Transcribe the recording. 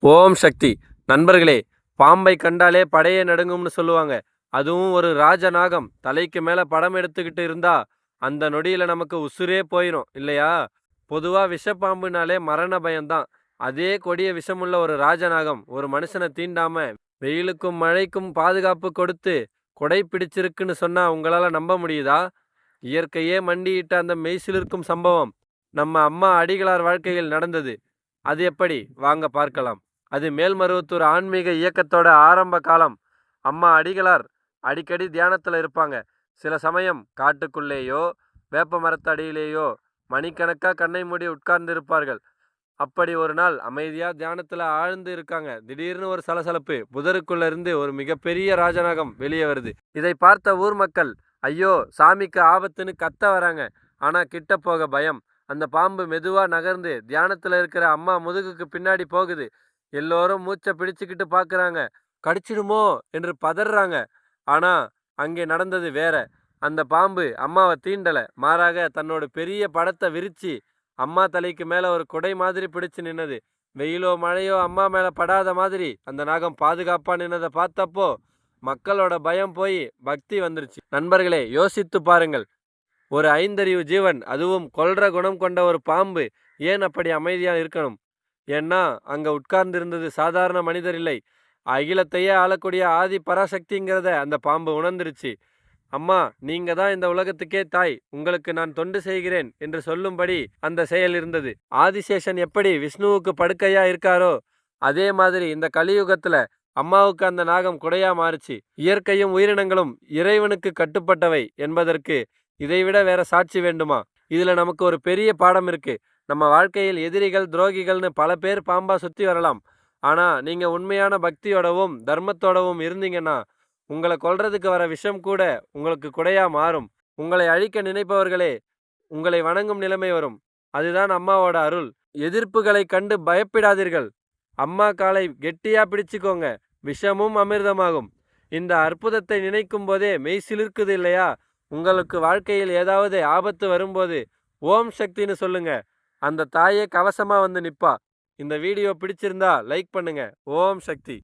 ஓம் சக்தி. நண்பர்களே பாம்பை கண்டாலே படையே நடுங்கும்னு சொல்லுவாங்க. அதுவும் ஒரு ராஜநாகம். தலைக்கு மேல படம் எடுத்துக்கிட்டு இருந்தா அந்த நொடியில நமக்கு உசுரே போயிடும் இல்லையா? பொதுவா விஷப்பாம்புனாலே மரண பயம்தான். அதே கொடிய விஷமுள்ள ஒரு ராஜநாகம். ஒரு மனுஷனை தீண்டாம வெயிலுக்கும் மழைக்கும் பாதுகாப்பு கொடுத்து கொடை பிடிச்சிருக்குன்னு சொன்னா உங்களால நம்ப முடியுதா? இயற்கையே மண்டியிட்ட அந்த மெய்சிலிருக்கும் சம்பவம் நம்ம அம்மா அடிகளார் வாழ்க்கையில் நடந்தது. அது எப்படி? வாங்க பார்க்கலாம். அது மேல்மருவத்தூர் ஆன்மீக இயக்கத்தோட ஆரம்ப காலம். அம்மா அடிகளார் அடிக்கடி தியானத்தில் இருப்பாங்க. சில சமயம் காட்டுக்குள்ளேயோ வேப்ப மரத்தடியிலேயோ மணிக்கணக்காக கண்ணை மூடி உட்கார்ந்து இருப்பார்கள் அப்படி ஒரு நாள் அமைதியாக தியானத்தில் ஆழ்ந்து இருக்காங்க. திடீர்னு ஒரு சலசலப்பு. புதருக்குள்ளேருந்து ஒரு மிகப்பெரிய ராஜநாகம் வெளியே வருது. இதை பார்த்த ஊர் மக்கள் ஐயோ சாமிக்கு ஆபத்துன்னு கத்த வராங்க. ஆனால் கிட்ட போக பயம். அந்த பாம்பு மெதுவாக நகர்ந்து தியானத்தில் இருக்கிற அம்மா முதுகுக்கு பின்னாடி போகுது. எல்லோரும் மூச்சை பிடிச்சுக்கிட்டு பார்க்குறாங்க. கடிச்சிடுமோ? என்று பதறாங்க. ஆனால் அங்கே நடந்தது வேற. அந்த பாம்பு அம்மாவை தீண்டலை. மாறாக தன்னோட பெரிய படத்தை விரிச்சு அம்மா தலைக்கு மேலே ஒரு குடை மாதிரி பிடிச்சு நின்னது. வெயிலோ மழையோ அம்மா மேலே படாத மாதிரி அந்த நாகம் பாதுகாப்பாக நின்னதை பார்த்தப்போ மக்களோட பயம் போய் பக்தி வந்துருச்சு. நண்பர்களே யோசித்து பாருங்கள். ஒரு ஐந்தறிவு ஜீவன் அதுவும் கொல்ற குணம் கொண்ட ஒரு பாம்பு ஏன் அப்படி அமைதியாக இருக்கணும்? ஏன்னா அங்க உட்கார்ந்திருந்தது சாதாரண மனிதர் இல்லை. அகிலத்தையே ஆளக்கூடிய ஆதி பராசக்திங்கிறத அந்த பாம்பு உணர்ந்துருச்சு. அம்மா நீங்க தான் இந்த உலகத்துக்கே தாய். உங்களுக்கு நான் தொண்டு செய்கிறேன் என்று சொல்லும்படி அந்த செயல் இருந்தது. ஆதிசேஷன் எப்படி விஷ்ணுவுக்கு படுக்கையா இருக்காரோ அதே மாதிரி இந்த கலியுகத்துல அம்மாவுக்கு அந்த நாகம் குடையா மாறுச்சு. இயற்கையும் உயிரினங்களும் இறைவனுக்கு கட்டுப்பட்டவை என்பதற்கு இதைவிட வேற சாட்சி வேண்டுமா? இதுல நமக்கு ஒரு பெரிய பாடம் இருக்கு. நம்ம வாழ்க்கையில் எதிரிகள் துரோகிகள்னு பல பேர் பாம்பா சுத்தி வரலாம். ஆனா நீங்க உண்மையான பக்தியோடவும் தர்மத்தோடவும் இருந்தீங்கன்னா உங்களை கொல்றதுக்கு வர விஷம் கூட உங்களுக்கு குடையா மாறும். உங்களை அழிக்க நினைப்பவர்களே உங்களை வணங்கும் நிலைமை வரும். அதுதான் அம்மாவோட அருள். எதிர்ப்புகளை கண்டு பயப்படாதீர்கள். அம்மா காலை கெட்டியா பிடிச்சுக்கோங்க. விஷமும் அமிர்தமாகும். இந்த அற்புதத்தை நினைக்கும் போதே மெய் சிலிர்க்குது இல்லையா? உங்களுக்கு வாழ்க்கையில் ஏதாவது ஆபத்து வரும்போது ஓம் சக்தின்னு சொல்லுங்க. அந்த தாயே கவசமா வந்து நிப்பா. இந்த வீடியோ பிடிச்சிருந்தா லைக் பண்ணுங்க. ஓம் சக்தி.